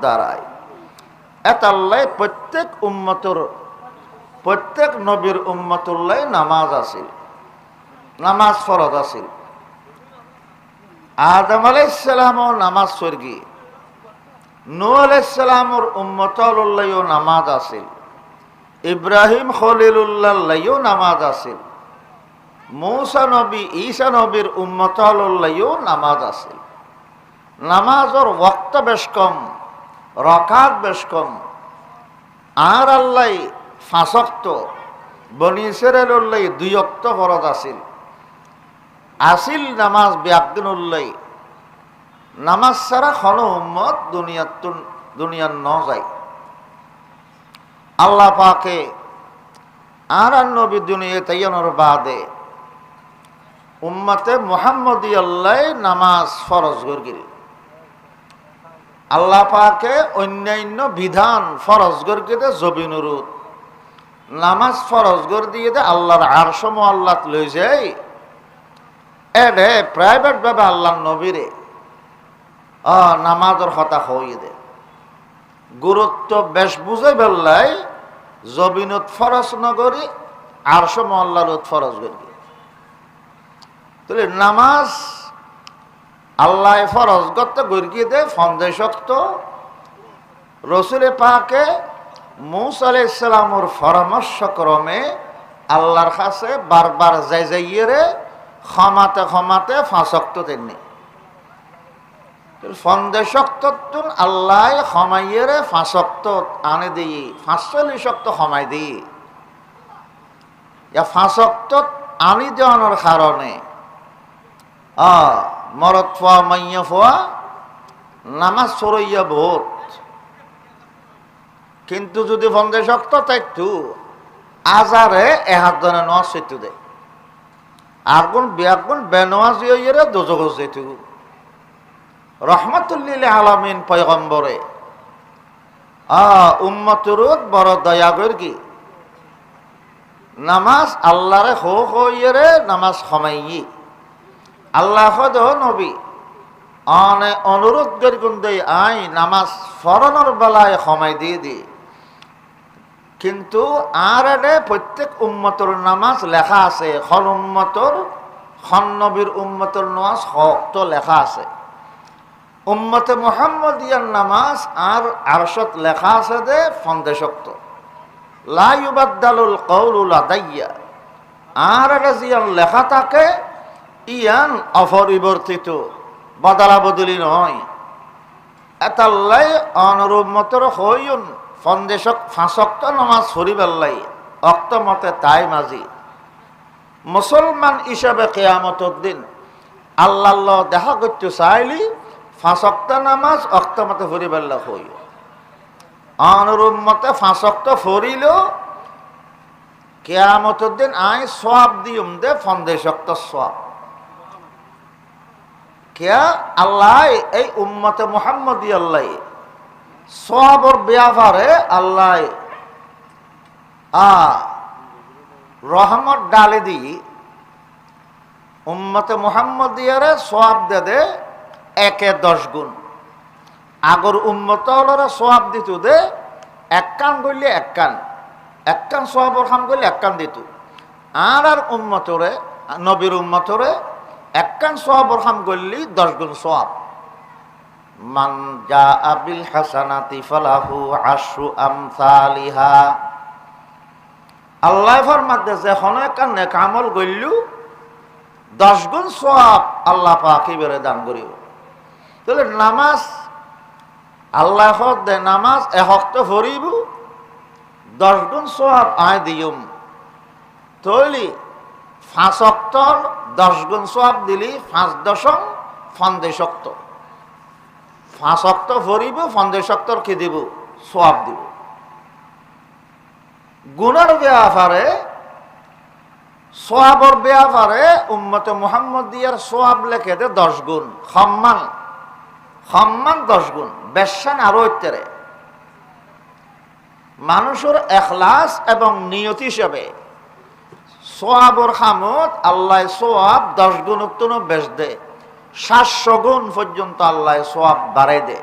দাঁড়ায়। এতাল্লাই প্রত্যেক উম্মতর, প্রত্যেক নবীর উম্মতুল্লাই নামাজ আছিল। নামাজ ফরজ আছিল। আদম আলাইসালামও নামাজ স্বর্গী। নূ আলাইসালামর উম্মতুল্লাহও নামাজ আছিল। ইব্রাহিম খলিলুল্লাহও নামাজ আছিল। মৌসা নবী, ঈসা নবীর উম্মতুল্লাহও নামাজ আছিল। নামাজর ওক্ত বেশ কম। রকাত বেশ কম। আর আল্লাহ ফাঁসক্ত। বনি সেরেল্লাই দুই অক্ত ফরজ আছিল। আসিল নামাজ ব্যাকদিন উল্লাই নামাজ ছাড়া খন উম্মত দুনিয়ার দুনিয়ার ন যায়। আল্লাহ পাকে আর আর নবী দুনিয়া তাইয়ানোর বাদে উম্মতে মোহাম্মদী আল্লাহ নামাজ ফরজ গরগিরি আল্লাহ পাকে অন্যান্য বিধান ফরজ গরগিতে জবিনুরুদ নামাজ ফরজ গর দিয়ে দে আল্লাহর আরসম আল্লাহ লই যাই এডে প্রাইভেট ভাবে আল্লাহ নবীরে অ নামাজের হতা হই দে। গুরুত্ব বেশ বুঝে বেল্লাই জবিনুত ফরজ নগরী আরসম আল্লাহর ফরজ গরি তাহলে নামাজ আল্লাহ ফরজ গত গর্গিয়ে দে, ফন্দে শক্ত। রসুলে পাকে মুস আলাইসালামর পরামর্শ ক্রমে আল্লাহর কাছে বারবার যাই যাইয়ে রে ক্ষমাতে ক্ষমাতে ফাঁসক্ত তেমনি ফন্দে শক্ততুন আল্লাহ ক্ষমাইয়েরে ফাঁসক্ত আনে দিই ফাঁসলি শক্ত ক্ষমাই দিই। ফাঁসক্ত আনি দেওয়ানোর কারণে মরত ফোয়া মাইয়া ফোয়া নামাজ সরইয়া ভোট। কিন্তু যদি ফন্দে শক্ত থাকতু আজারে এহাত জনে নোয়াজ সেতু দে আর কোন বিয়াগুন বেনোয়াজ ইয়ে দোজগ যেতু রহমতুল্লিল আলমিন পয়গম্বরে, আ উম্মতুরুত বড় দয়া কি? নামাজ আল্লাহরে হো হো ইয়ে নামাজ খমাই আল্লাহ নবী। অনে অনুরোধ করি দে আই নামাজ ফরনের বেলায় সময় দিয়ে দি। কিন্তু আর এডে প্রত্যেক উম্মতর নামাজ লেখা আছে খন উম্মতর খন নবীর উম্মতর নামাজ হক লেখা আছে। উম্মতে মোহাম্মদিয়ার নামাজ আর আরশত লেখা আছে দে ফন্দেশক্ত। লাইবাদ্দালুল কৌলুল আদাইয়া আর জিয়ান লেখা থাকে ইয়ান অপরিবর্তিত, বদলা বদলি নয়। এতাল্লাই অনুরূপ মতর হইন ফন্দেশক ফাঁসক্ত নমাজ হরিবাল্লাই অক্ত মতে তাই মাঝি মুসলমান হিসাবে কেয়ামত দিন আল্লাহ দেখা করতে চাইলি, ফাঁসক্ত নামাজ অক্ত মতে হরিবাল্লা হই অনুরূপ মতে ফাঁসক্ত ফরিল কেয়ামত দিন আই সব দিম দে, ফন্দেশক্ত সব কেয়া আল্লাহ এই উম্মতে মোহাম্মদ আল্লাহ সবর ব্যাপারে আল্লাহ আ রহমত ডালে দি উম্মতে মোহাম্মদিয়ারে সব দে দে একে দশ গুণ। আগর উম্মত সব দিত দে এক কান করলে এক কান এক কান সবর খান করলে এক কান দিত। আর আর উম্মতরে নবীর উম্মতরে একখান সোয়াবর খাম করলি দশ গুণ সোয়াব মান যা আবিল হাসানাতি ফালাহু আশু আমসালিহা। আল্লাহ ফরমাতে যখন একখান কামল গইলু দশ গুণ সোয়াব আল্লাহ পাখি বেড়ে দান করিব। তাহলে নামাজ, আল্লাহ দে নামাজ এহক্ত ফরিব দশ গুণ সোয়াব আয় দিয়ম। তৈলি পাঁচ অক্টর দশ গুণ সব দিলি পাঁচ দশম ফন্দেশক্ত পাঁচ অক্ট ভরিব ফন্দেশক্তর কি দিব? সব দিব। গুণের ব্যাপারে সোয়াবর ব্যাপারে উম্মতে মোহাম্মদ দিয়ার সোয়াব লেখে দে দশ গুণ। সম্মান সম্মান দশ গুণ, বেশান আরও ইত্যারে মানুষের এখলাস এবং নিয়ত হিসেবে সোয়াবর খামত আল্লাহ সোয়াব দশ গুণ উত্তন বেশ দে সাতশো গুণ পর্যন্ত আল্লাহ সোয়াব বাড়াই দে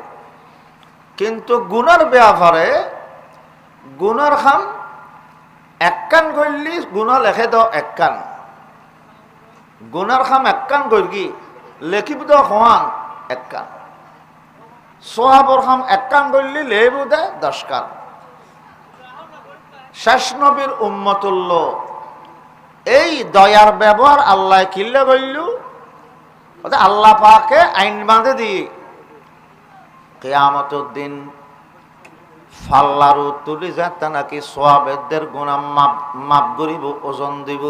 কিন্তু গুণার ব্যাপারে গুণার খাম এককান করলি গুণা লেখে দাও এককান গুণার খাম এককান করগি লেখিব দাও হওয়ান এককান সোহাবর খাম এককান করলি লেবু দে দশকান শেষ নবীর উম্মতুল্ল এই দয়ার ব্যবহার আল্লাহ কিল্লে বললু? আল্লাহ পাকে আইন বাঁধে দিয়ে। কেয়ামতের দিন ফাল্লারু তুলি যাতে নাকি সোয়াবেদের গুণা মাপ মাপ করিব, ওজন দিব।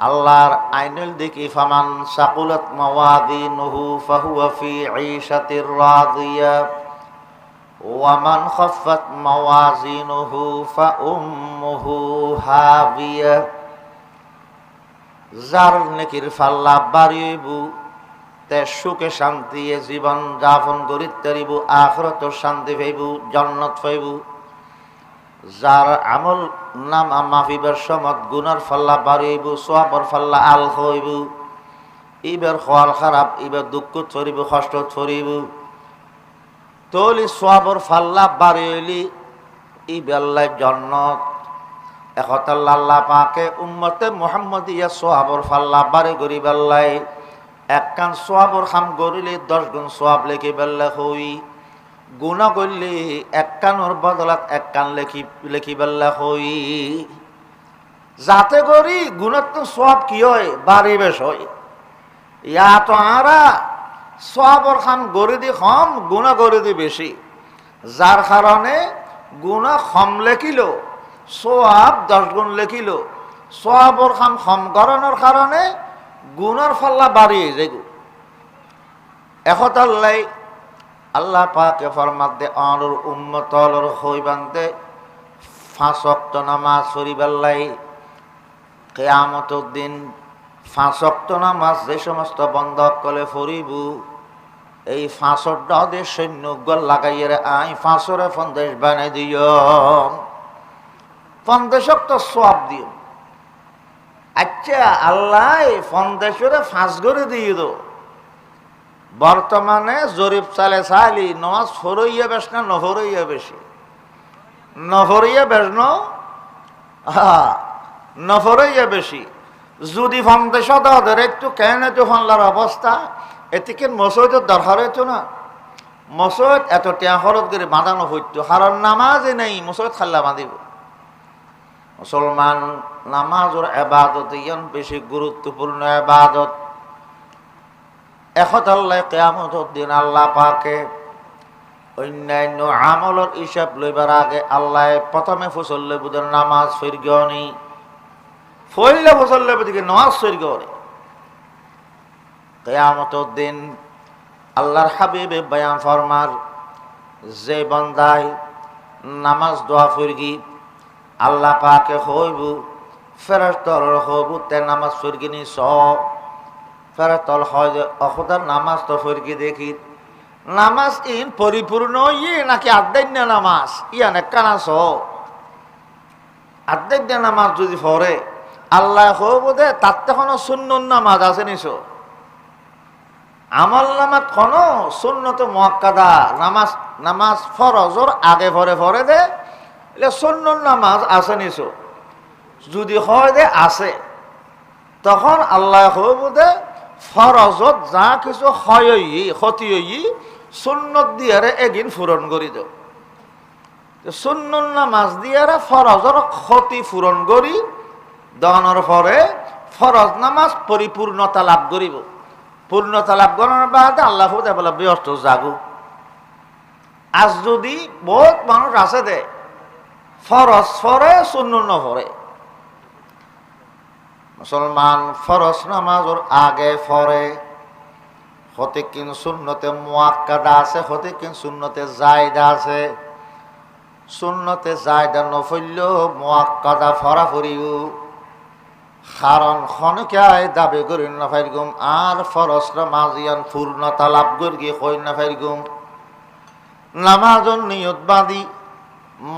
আল্লাহর আইনুল দেখি ফামান সাকুলত মাওয়াদি নহু ফাহুয়া ফি ঈশাতির রাদিয়া। ওয়ামান খাফাত মাওয়াজিনুহু ফাউম্মুহু হাবিয়া। যার নেকির ফাল্লা বাড়িব, তে সুখে শান্তি জীবন যাপন করিত তারিব আখরত শান্তি পাইব, জন্নত পাইব। যার আমল নাম মাফিবার সমত গুনার ফাল্লা বাড়িব, সোয়াবর ফাল্লা আল হইব। ইবার খোয়াল খারাপ, ইবার দুঃখ ছড়িব, কষ্ট ছড়িব। তলি সোয়াবর ফাল্লা বাড়িলি ইবেল্লাই জন্নত একতাল্লাহ পাকে উম্মতে মোহাম্মদ ইয়া সোহাবর ফাল্লা বাড়ি গরি বেল্লাই। একখান সোয়াবর খাম গরিলে দশ গুণ সোয়াব লেখি বেল্লা হই। গুণা করলে একখানোর বদলাত একখান লেখি লেখি বেল্লা হই। যাতে করি গুণাত্ম সোয়াব কি হয়? বাড়ি বেশ হয়। ইয়া তো আরা সোয়াবর খাম গড়ি দি কম গুণা গড়ি দি বেশি। যার কারণে গুণা কম লেখিল। সোয়াব দশ গুণ লেখিল। সোয়াবর খাম কম করানোর কারণে গুণার ফাল্লা বাড়িয়ে যাইগু। এখতাল্লাই আল্লাহ পাকে ফরমাত দে অনর উম্মতলর হইবান্তে ফাঁসক্ত নামাজ সরিবাল্লাই কেয়ামত দিন ফাঁসক্ত নামাজ যে সমস্ত বন্ধক কলে ফরিব এই ফাঁসর ডদের সৈন্য গল লাগাইয়ে আই ফাঁসরে ফন্দেশ বানাই দিও ফন্দেশক সব দিও। আচ্ছা আল্লাহ ফন্দেশরে ফাঁস করে দিয়ে দো। বর্তমানে জরিফ চালে চালি নমাজ ফরইয়া বেশ না নহরইয়া বেশি? নহরইয়া বেশ ন? নহরইয়া বেশি। যদি ফন্দেশ ওদের একটু কেন তো ফনলার অবস্থা? এটিকে মসজিদের দরকার হইতো না। মসজিদ এত টিয়া খরচ করে বাঁধানো হইতো। কারণ নামাজে নেই, মসজিদ খাল্লা বাঁধিব। মুসলমান নামাজের এবাদত ইয়ান বেশি গুরুত্বপূর্ণ এবাদত এখত আল্লাহ কেয়ামত দিন আল্লাহ পাকে অন্যান্য আমলের হিসাব লইবার আগে আল্লাহ প্রথমে ফসল বুধের নামাজ ফিরগনি ফইলে ফসল বুদিকে নামাজ ফিরগনি কেয়ামত দিন আল্লাহর হাবিবে বয়ান ফরমার, যে বন্দায় নামাজ দোয়া ফিরগি আল্লাহ পাকে হইব ফেরতল হইব তে নামাজ ফিরগিনি স ফেরতল হয় যে, অখদার নামাজ তো ফিরগি দেখি। নামাজ ইন পরিপূর্ণ ইয়ে নাকি আদান্য নামাজ? ইয়া ইয়ান কানা স আদান্য নামাজ যদি ফরে আল্লাহ হইব দে, তার তখন শূন্য নামাজ আছে নিছ আমল নামাজ কোন শূন্যত মহাক্কাদা নামাজ নামাজ ফরজর আগে ফরে ফরে দে এলে শূন্য নামাজ আছে নিছো। যদি হয় দে, আছে। তখন আল্লাহ দে ফরজত যা কিছু হয় ক্ষতি সুন্নত দিয়ারে এদিন পূরণ করি দেও। শূন্য নামাজ দিয়ারে ফরজর ক্ষতি পূরণ করি দহনের পরে ফরজ নামাজ পরিপূর্ণতা লাভ করিব। পূর্ণতা লাভ করার বাদে আল্লাহ বলে, ব্যস্ত জাগু। আজ যদি বহুত মানুষ আছে দে ফরজ ফরে শূন্য ফরে মুসলমান ফরজ নামাজর আগে ফরে। হতে কিন শূন্যতে মোয়াক্কাদা আছে হতে কিন শূন্যতে জায়দা আছে। শূন্যতে জায়দা নফল্য মোয়াক্কাদা ফরা ফরিও কারণ খনকায় দাবি করি না ফাইরগুম আর ফরস নামাজিয়ান পূর্ণতা লাভ করি কই না ফাইরগুম নামাজন নিয়ত বাদি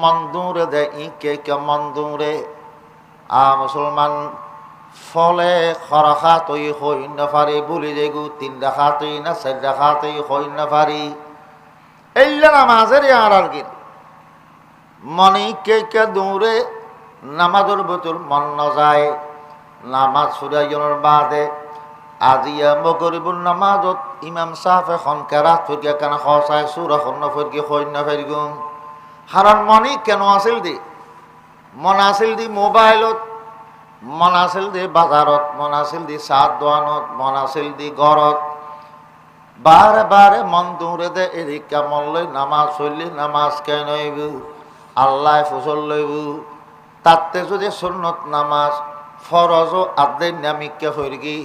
মন্দুরে দে, ইকে কে মন্দুরে। আ মুসলমান, ফলে খরখা তৈ হই না পারি বলি যেগু তিন দেখা তৈ না চার দেখা তৈ হই না পারি এল্লা নামাজের আর আর কি? মনে কে কে দৌড়ে নামাজের ভেতর মন ন যায়। নামাজ সুরাইজনের বাদে আজিয়া মগরিবুল নামাজত ইমাম সাহেব এখন কেরাত ফিরকে কেন খসায়, সুর এখন ফিরকে সৈন্য ফিরগুম। হারান মনে কেন আছিল দি? মন আছিল দি মোবাইলত, মন আছিল দি বাজারত মন আছিল দি চাহ দোকানত, মন আছিল দি ঘৰত। বারে বারে মন দৌড়ে দে এদিকা মন লই নামাজ চললি নামাজ কেন আল্লাহ ফসল লইব। তাতে যদি সুন্নত নামাজ ফরজ আদে নামিকা হইরগি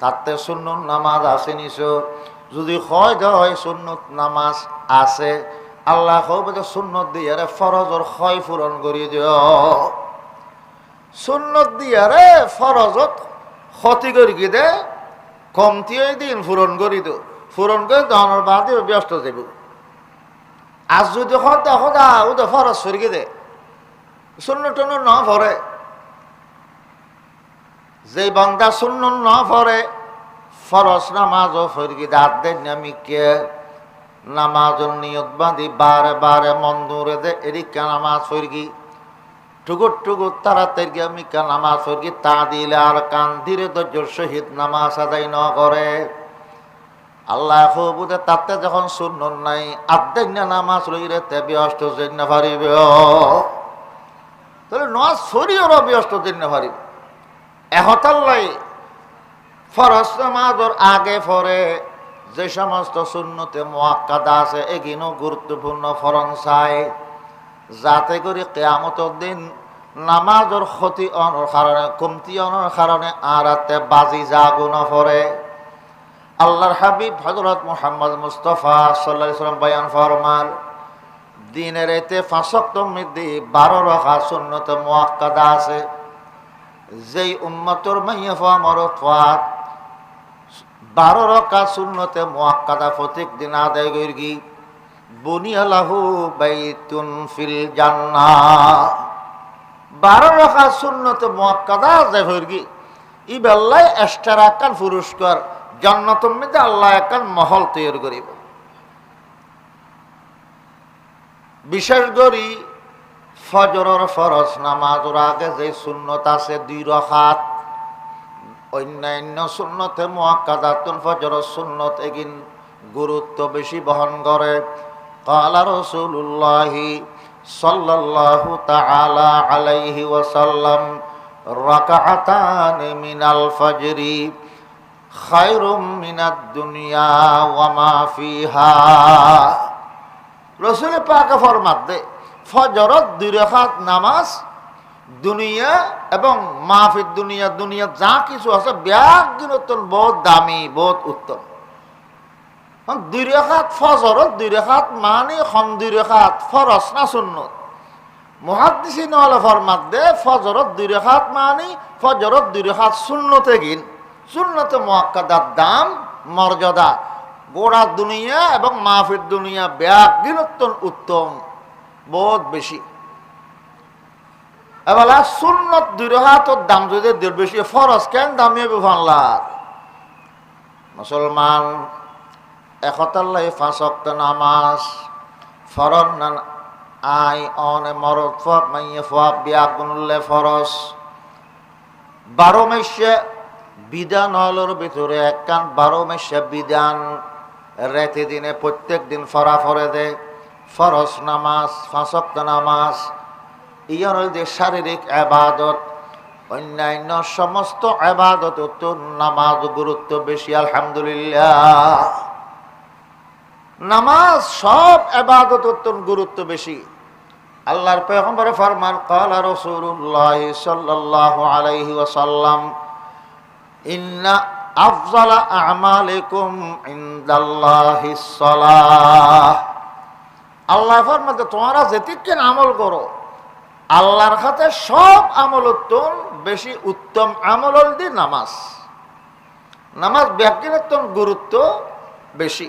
তাতে সুন্নত নামাজ আছে নিছ যদি হয় হয় সুন্নত নামাজ আছে আল্লাহ হবে সুন্নত দিয়ারে ফরজর ক্ষয় পূরণ করি দিও। সুন্নত দিয়ারে ফরজত ক্ষতি করি কি দে? কমতি দিন পূরণ করি দো। পূরণ করে দহনের বাদে ব্যস্ত যাব আজ যদি হতা হতা ও তো ফরজ সরিয়ে দে? শূন্য টন্য ন ভরে যে বন্দা শূন্য ন ভরে ফরজ নামাজও ফরগি দাঁত দেন নামিকে নামাজের নিয়ত বাঁধি বারে বারে মন দূরে দে এদিকে নামাজ ফরগি টুকুর টুকুর তাড়াতাড়ি মিকা নামাজ ফরগি তা দিলে আর কান ধীরে ধৈর্যর সহিত নামাজ আদায় ন করে। আল্লাহ হবুদে তাতে যখন শূন্য নাই আর্ধেক নামাজ রইরে তে ব্যস্ত জন্য পারিবে। তাহলে নামাজ ফরিও ব্যস্ত জন্য পারিবে। এহতাল্লাই ফরজ নামাজর আগে ফরে যে সমস্ত শূন্যতে মোয়াক্কাদা আছে এগিনো গুরুত্বপূর্ণ ফরন চাই। যাতে করে কেয়ামতর দিন নামাজর ক্ষতি অনর কারণে কমতি অনর কারণে আর বাজি জাগুন ফরে আল্লাহর হাবিব হজরত মোহাম্মদ মুস্তফা সাল্লাম বয়ান ফরমাল দিনের এতে ফাঁসক্ত মৃদ্ধি বারো রখা শূন্যত মোয়াক্কাদা আছে। যেই উম্মতর মাইয়া ফা মরত ফাত বারো রকা শূন্যতে মোয়াক্কাদা প্রত্যেক দিন আদায় করি বুনিয়ালাহু বাইতুন ফিল জান্না বারো রকা শূন্যতে মোয়াক্কাদা আদায় করি ই বেল্লাই এক্সট্রা একান পুরস্কার জান্নাতের মধ্যে আল্লাহ একান মহল তৈরি করিব। বিশেষ করি ফজরের ফরজ নামাজের আগে যে শূন্যত আছে দুই রখাত অন্যান্য শূন্যতে মোয়াক্কাদাতুল ফজরের শূন্যত এগিন গুরুত্ব বেশি বহন করে। কালা রসুল্লাহি সাল্লাল্লাহু তাআলা আলাইহি ওয়াসাল্লাম রাকাতান মিনাল ফজরি, খায়রুম মিনাদ দুনিয়া ওয়া মা ফিহা। রসুল পাকে ফরমাত দে, ফজরত দুই রেখাত নামাজ দুনিয়া এবং মাহফির দুনিয়া দুনিয়া যা কিছু আছে ব্যাগ বহুত দামি, বহুত উত্তম। দুই রেখাত ফজরত দুই রেখাত মানে হম দুই রেখাত ফরস না সুন্নত? মহাদিসি নহলে ফরমাত দে ফজরত দুই রেখাত মানে ফজরত দুই রেখাত শূন্যতে গিন। শূন্যতে মহাক্কাদার দাম, মর্যাদা। গোড়া দুনিয়া এবং মাহফির দুনিয়া ব্যাগ উত্তম, বহুত বেশি। এবার সুন্নত দুই হাতর দাম যদি দেড় বেশি, ফরজ কেন দামি বাংলার মুসলমান একতাল্লাই ফাঁসক্ত নামাজ ফরন আই অনে মরদ ফব মাইয়ে ফব বিয়া গুনুল্লে ফরস বারো মাসে বিধান হলোর ভিতরে একখান বারো মাসে বিধান, রেতে দিনে প্রত্যেক দিন ফরা ফরে দে। ফরস নামাজ ফাঁসক্ত নামাজ শারীরিক আবাদত, অন্যান্য সমস্ত আবাদত নামাজ গুরুত্ব বেশি, আলহামদুলিল্লাহ। নামাজ সব আবাদত গুরুত্ব বেশি। আল্লাহর পেগম্বর ফরমান কালা রসুল্লাহ সাল্লাল্লাহু আলাইহি ওয়াসাল্লাম, ইন্না আফজালা আমালিকুম ইনদাল্লাহিস সালাহ। আল্লাহ ফরমাতে তোমরা যেতিকেন আমল করো আল্লাহর খাতে সব আমল উত্তম, বেশি উত্তম আমল দি নামাজ। নামাজ ব্যক্তির গুরুত্ব বেশি।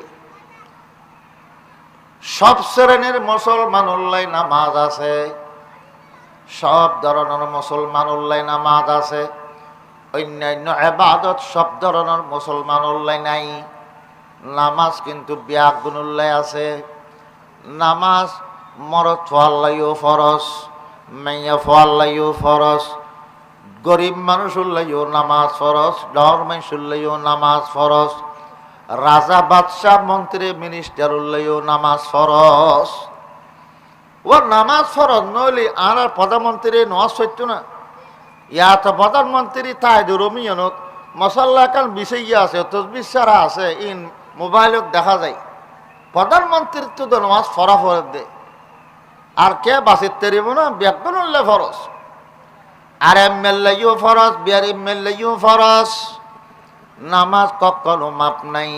সব শ্রেণির মুসলমান উল্লাই নামাজ আছে। সব ধরনের মুসলমান উল্লাই নামাজ আছে। অন্যান্য এবাদত সব ধরনের মুসলমান উল্লাই নাই। নামাজ কিন্তু ব্যাগুন উল্লাই আছে। নামাজ মরদ ফোয়াল্লাইও ফরস ফরস গরিব মানুষ উল্লাইও নামাজ ফরস ডর মানুষ উল্লাইও নামাজ ফরস রাজা বাদশাহ মন্ত্রী মিনিস্টার উল্লাইও নামাজ ফরস ও নামাজ ফরজ নইলে আর প্রধানমন্ত্রী নওয়াজ সত্য না। ইয়াত প্রধানমন্ত্রী তাই রমিয়নত, মশাল্লা কাল বিষয় আছে, তসবির সারা আছে, ইন মোবাইলত দেখা যায়। প্রধানমন্ত্রীর তো তো নামাজ ফরা ফরত দে। আর কে বাসির তেরিব না? ব্যাকরণ উল্লে ফরস আর এম এল এও ফরস বিয়ার এম এল এও ফরস নামাজ কখনো মাপ নাই।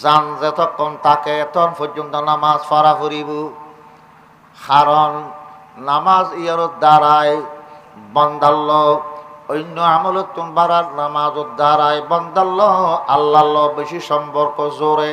জান যতক্ষণ তাকে এতন পর্যন্ত নামাজ ফরা ফুরিব। কারণ নামাজ ইয়ার দ্বারায় বন্দাল্ল অন্য আমলত বাড়ার নামাজ দ্বারায় বন্দাল্ল আল্লাহ বেশি সম্পর্ক জোরে।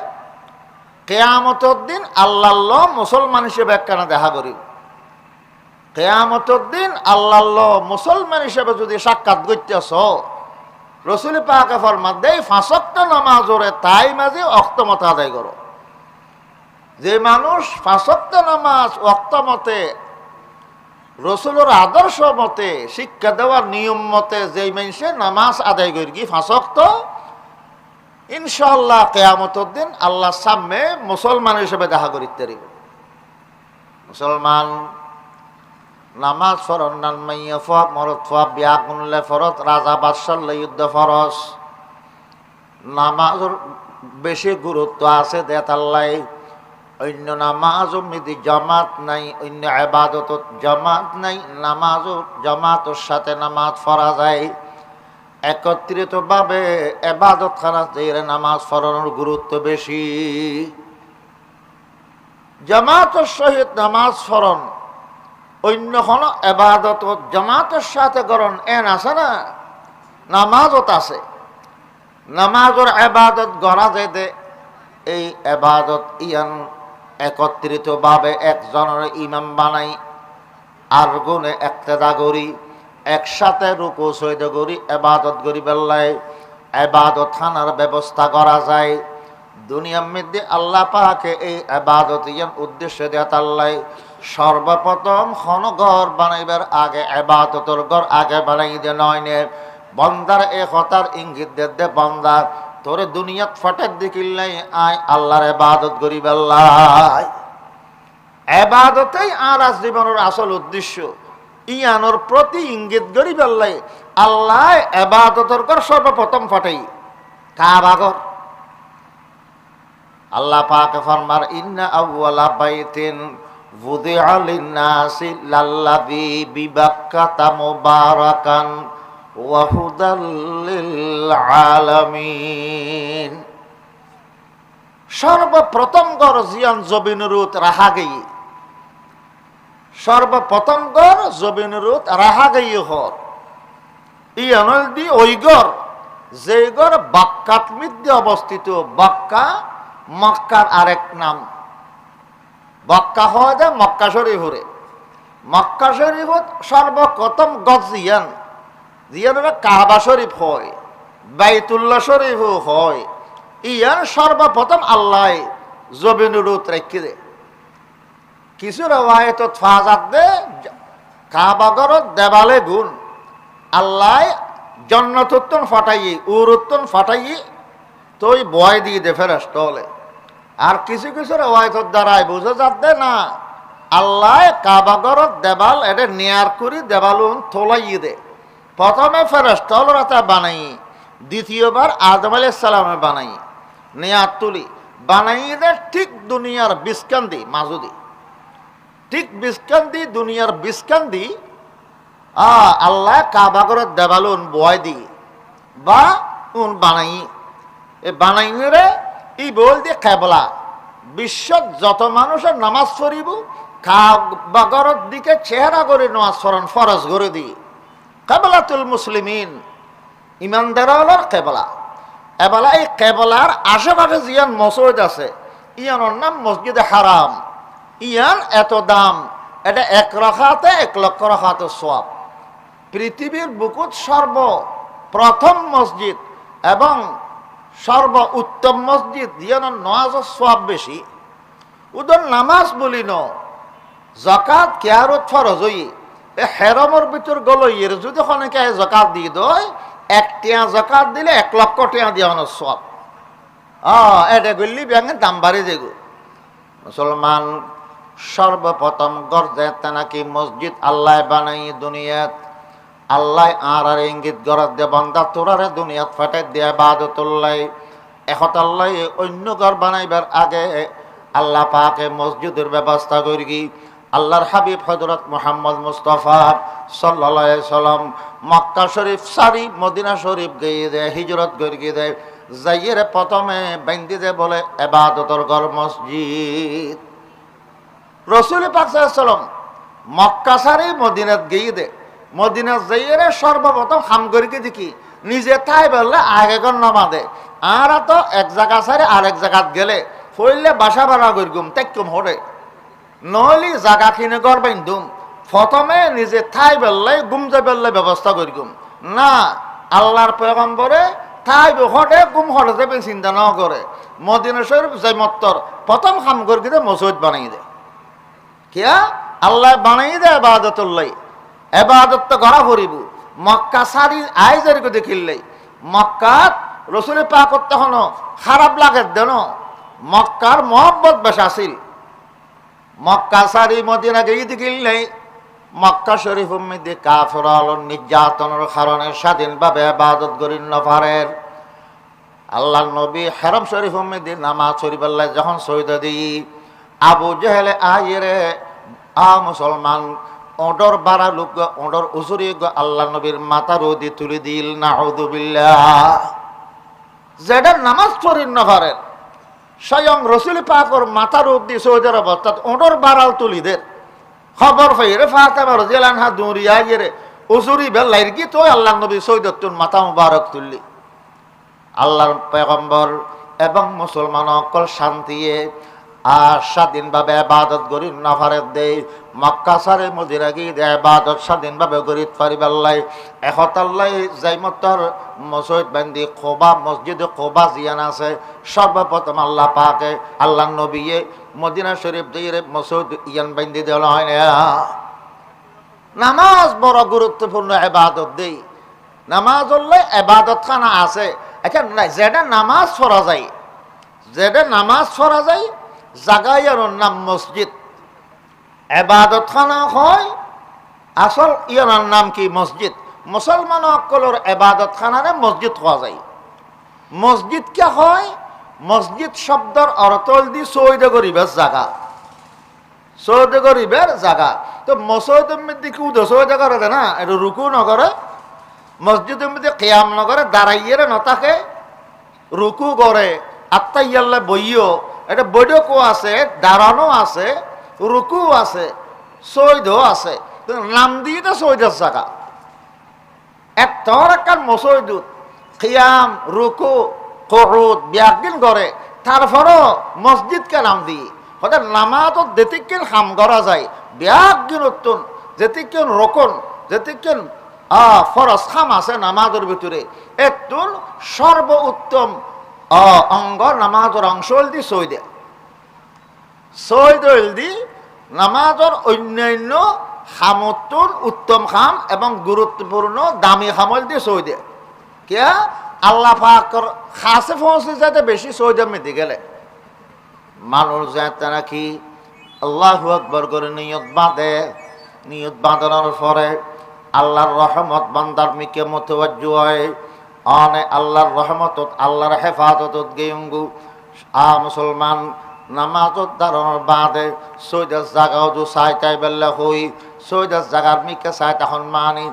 কেয়ামতর দিন আল্লাহ মুসলমান হিসেবে একখানা দেখা করিব। কেয়ামতর দিন আল্লাহ মুসলমান হিসেবে যদি সাক্ষাৎ করতেছ, রসুল পাকে ফরমাদ দেয় ফাঁসক্ত নামাজরে তাই মাঝে অক্তমত আদায় করো। যে মানুষ ফাঁসক্ত নামাজ অক্তমতে, রসুলের আদর্শ মতে, শিক্ষা দেওয়ার নিয়ম মতে যে মানুষে নামাজ আদায় করি ফাঁসক্ত? ইনশাল্লাহ কেয়ামতর দিন আল্লাহ সামনে মুসলমান হিসেবে দেখা করিতে পারিব। মুসলমান নামাজ মাইয়া মরত ফা বিয়া ফরত রাজা বাদশাল্লা যুদ্ধ ফরস নামাজের বেশি গুরুত্ব আছে দেতাল্লাই অন্য নামাজ মিদি জামাত নাই, অন্য আবাদত জামাত নাই, নামাজও জামাতের সাথে নামাজ ফরা যায়। একত্রিত ভাবে এবাদত খানা দিয়ে নামাজ ফরানোর গুরুত্ব বেশি। জামাতের সহিত নামাজ ফরন অন্য কোনো এবাদত জামাতের সাথে করণ এন আছে না? নামাজত আছে। নামাজের এবাদত গড়া যেতে এই এবাদত ইয়ান একত্রিতভাবে একজনের ইমাম বানাই, আর গুণে একতেদা করি একসাথে রুকু সৈদ করি, এবাদত করি বেল্লায় এবাদত খানার ব্যবস্থা করা যায়। দুনিয়ার মধ্যে আল্লাহ পাকে এই এবাদত ইয়ান উদ্দেশ্যে দেয় আল্লাহ সর্বপ্রথম খন ঘর বানাইবার আগে এবাদতর ঘর আগে বানাই দে নয় নে বন্দার এ হতার ইঙ্গিত দে দে বন্দার তোরে দুনিয়াত ফটের দিকিল্লাই আয় আল্লাহর এবাদত করি বেল্লাই এবাদতেই আর আজ জীবনের আসল উদ্দেশ্য। ইয়ানোর প্রতি ইঙ্গিত করি বেল্লাই আল্লাহ এবাদতর কর সর্বপ্রথম ফটাই। কাবাগর আল্লাহ পাক ফরমার, ইন্না আউওয়ালা বাইতিন lalladhi bibakkata mubarakan wa hudal lil alamin সর্বপ্রথম গর জিয়ান জবিনুরুত রাহা গেই। সর্বপ্রথম গর জবিনুরুত রাহা গেই হর ইয়ানল দি ওই গর যে গর বাক্কাত মধ্যে অবস্থিত। বাক্কা, মক্কার আরেক নাম। বক্কা হওয়া যায় মক্কা শরীফরে। মক্কা শরীফত সর্বপ্রথম গজ জিয়ান। কাবা শরীফ হয়, বাইতুল্লাহ শরীফও হয়। ইয়ান সর্বপ্রথম আল্লাহ জবিনুরুত রেখে দে কিছু রেওয়ায়ত ফাজাত দে কাবাগর দেবালে গুণ আল্লাহ জন্নতোত্তন ফাটাইয়ে, উরুত্তন ফাটাইয়ে তোই বয় দিয়ে দে ফেরাস হলে। আর কিছু কিছু রেওয়ায়তর দ্বারাই বুঝে যাচ্ছে না, আল্লাহ কাবাগরত দেবাল এটা নেয়ার করি দেবালুন তোলাইয়ে দে। প্রথমে ফেরস্টল রাতা বানাই দ্বিতীয়বার আদম সালামে বানাই নেয়ার তুলি। বানাইয়ে দে ঠিক দুনিয়ার বিস্কান্দি মাজুদি। ঠিক বিস্কান্দি দুনিয়ার বিস্কান্দি আল্লাহ কাবাগরত দেবালুন বয় দি, বা উন বানাই। এ বানাইরে ই বল দিয়ে কেবলা। বিশ্বত যত মানুষের নামাজ পড়িব কাবাগরের দিকে চেহারা করে নেওয়া স্মরণ ফরজ করে দিই কেবলাতুল মুসলিমিন ইমানদার কেবলা। এবেলা এই কেবলার আশেপাশে জিয়ান মসজিদ আছে, ইয়ানোর নাম মসজিদে হারাম। ইয়ান এত দাম? এটা এক রখাতে এক লক্ষ রখাতে সব পৃথিবীর বুকুত সর্ব প্রথম মসজিদ এবং সর্ব উত্তম মসজিদ ইয়ান নওয়াজ সব বেশি। উদর নামাজ বলি ন জকাত কেয়ারত ফরজ হই? এ হেরমর ভিতর গল ইয়ের যদি খনেকে জকাত দয় এক টিয়া জকাত দিলে এক লক্ষ টিয়া দিয়া হন সব এটা গল্লি ব্যাঙের দাম বাড়ি দেগো। মুসলমান সর্বপ্রথম গর্জে নাকি মসজিদ আল্লাহ বানাই দুনিয়াত। আল্লাহ আর আর ইঙ্গিত গরত দে বন্দা তোরারে দুনিয়াত ফাটাই দিয়া বাদতুল্লাই এখত আল্লাহ অন্য ঘর বানাইবার আগে আল্লাহ পাকে মসজিদের ব্যবস্থা করি কি? আল্লাহর হাবিব হজরত মোহাম্মদ মুস্তফা সাল্লা সাল্লাম মক্কা শরীফ সারি মদিনা শরীফ গিয়ে দেয়, হিজরত করিয়ে দেয়। যাইয়ের প্রথমে দে বলে এবাদতর ঘর মসজিদ। রসুল পাকসাল্লাম মক্কা সারি মদিনাত গিয়ে দে। মদিনাত যাইয়ের সর্বপ্রথম হাম করিকে দেখি, নিজে তাই বললে আগে কর নামাদে আর তো এক জায়গা সারি আরেক জায়গাত গেলে, ফইলে বাসা ভাড়া করিগুম তেকুম হরে। নহলি জাগা কিনে ঘর বাইন্দুম, প্রথমে নিজে ঠাই বেললে, গুম যে বেললে ব্যবস্থা করিগুম না, আল্লাহর পয়গম্বরে ঠাই হটে গুম হটে চিন্তা ন করে। মদিনা শরীফ যে মত্তর, প্রথম খাম করে দে মসজিদ বানাই দে। কিয়া আল্লাহ বানাই দে এবাদতুল্লাই এবাদত তো করা করিব মক্কা সারি আইজারি দেখিল্লাই। মক্কাত রসুলের পা করতে হন খারাপ লাগে দেন। মক্কার মহব্বত বেশ আসিল মক্কা সারি মদিনা গিয়ে দেখিল নেই মক্কা শরীফ মধ্যে কাফর নির্যাতনের কারণে স্বাধীনভাবে আবাদত করি নফারের। আল্লাহ নবী হেরম শরীফ মধ্যে নামাজ শরীফ আল্লাহ যখন সৈদ দিই আবু জেহেলে আইরে, আ মুসলমান ওডর বাড়া লোক ওডর উসুরি আল্লাহ নবীর মাথা রোদি তুলে দিল না যেটা নামাজ পড়ি নফারের স্বয়ং রসুল পাকর মাথার উদ্দি সৌদের অবস্থাত ওঁটর বাড়াল তুলিদের খবর ফাইরে ফাতেমা রাজিয়াল্লাহু আনহা দুরিয়া গেরে উসুরি বেল্লাইর কি তো আল্লাহ নবী সৈয়দতুন মাথা মুবারক তুললি। আল্লাহর পেগম্বর এবং মুসলমান অকল শান্তিয়ে আর স্বাধীনভাবে আবাদত করি, নাফারের দেই। মক্কা সারে মদিরা গিয়ে দে আবাদত স্বাধীনভাবে করি পারিবাল্লাই এহতাল্লাই জাইমতর মসজিদ বান্দি, খোবা, মসজিদে খোবা জিয়ান আছে, সর্বপ্রথম আল্লাহ পাকে, আল্লাহ নবীয়ে মদিনা শরীফ দিয়ে মসজিদ ইয়ান বান্দি দেওয়া হয় না। নামাজ বড় গুরুত্বপূর্ণ এবাদত দেই। নামাজ হলে এবাদত খানা আছে আচ্ছা যেটা নামাজ পড়া যায় যেটা নামাজ পড়া যায় জাগাইয়ার নাম মসজিদ। এবাদত খানা হয়, আসল ইয়ার নাম কি মসজিদ? মুসলমান সকলের এবাদত খানারে মসজিদ হওয়া যায়। মসজিদ কে হয়? মসজিদ শব্দর অর্থ দি সৈদ গরিবের জাগা। সৌদ গরিবের জাগা। তো মসজিদের মধ্যে কি উদয় সৌদ করে না এটা রুকু নগরে মসজিদের মধ্যে কেয়াম নগরে দাঁড়াইয়ে নতাকে রুকু করে আত্মা ইয়াল্লা বইও এটা বৈঠকও আছে দাঁড়ানো আছে রুকু আছে সৈদও আছে। নাম দিয়ে তো সৈদের জায়গা। এত একটা মসজিদুত খিয়াম রুকু কহুদ ব্যাগদিন করে তারপরও মসজিদকে নাম দিই হঠাৎ নামাজত যেতিকেন খাম করা যায় ব্যাগদিন উত্তন যেতিকেন রকন যেতিকেন ফরস খাম আছে নামাজের ভিতরে। এতুন সর্ব উত্তম আহ, অঙ্গ নামাজের অংশ হল দি সৈদে সৈদ হল দি নামাজের অন্যান্য খামতুন উত্তম খাম এবং গুরুত্বপূর্ণ দামি খামল দিয়ে সৈদে কিয়া? আল্লাহ পাকর খাসে পৌঁছে যাতে বেশি সৈদের মেতে গেলে। মানুষ যাতে নাকি আল্লাহ আকবর করে নিয়ত বাঁধে নিয়ত বাঁধানোর পরে আল্লাহর রহমত বান্দার মিকে মতবাজ্য হয়। অনে আল্লাহর রহমতত, আল্লাহর হেফাজতত গেয়ঙ্গু। আ মুসলমান নামাজত দাঁড়ানোর বাদে সৈদার জাগাও যে চাই তাই বেল্লা হই সৈদার জাগার মিকে চাই তখন মানি।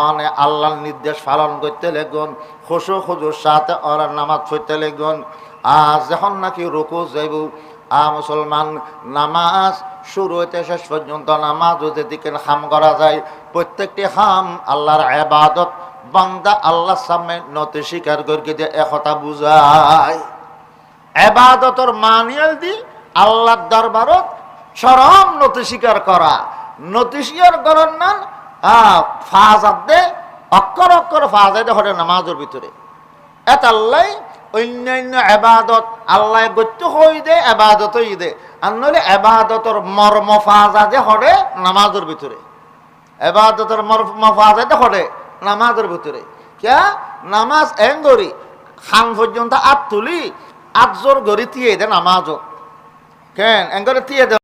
অনে আল্লাহর নির্দেশ পালন করতে লেগুন, খুশু খুজুর সাথে ওরা নামাজ পড়তে লেগুন। আজ যখন নাকি রুকু যাইব। আ মুসলমান নামাজ শুরু হইতে শেষ পর্যন্ত নামাজ যেদিকে খাম করা যায়, প্রত্যেকটি খাম আল্লাহর আবাদত বান্দা আল্লাহর সামনে নতি স্বীকার করে দিয়ে একথা বুঝায়। এবাদতর মানিয়াল দি আল্লাহর দরবারত চরম নতি স্বীকার করা। নতি স্বীকার করার নাম ফাজাত দে অক্ষর অক্ষর ফাজাই দে হরে নামাজের ভিতরে। এতাল্লাই অন্যান্য এবাদত, আল্লাহ গত্য হই দে, এবাদত হই দে। আর নইলে এবাদতর মর্ম ফাজা যে হরে নামাজের ভিতরে। এবাদতর মর্ম ফাজা দে হরে নামাজের ভিতরে। কিয়া নামাজ এং গরি খান পর্যন্ত আত তুলি আতজোর গড়ি তিয়ে দে নামাজও। কেন? এং করে তিয়ে দে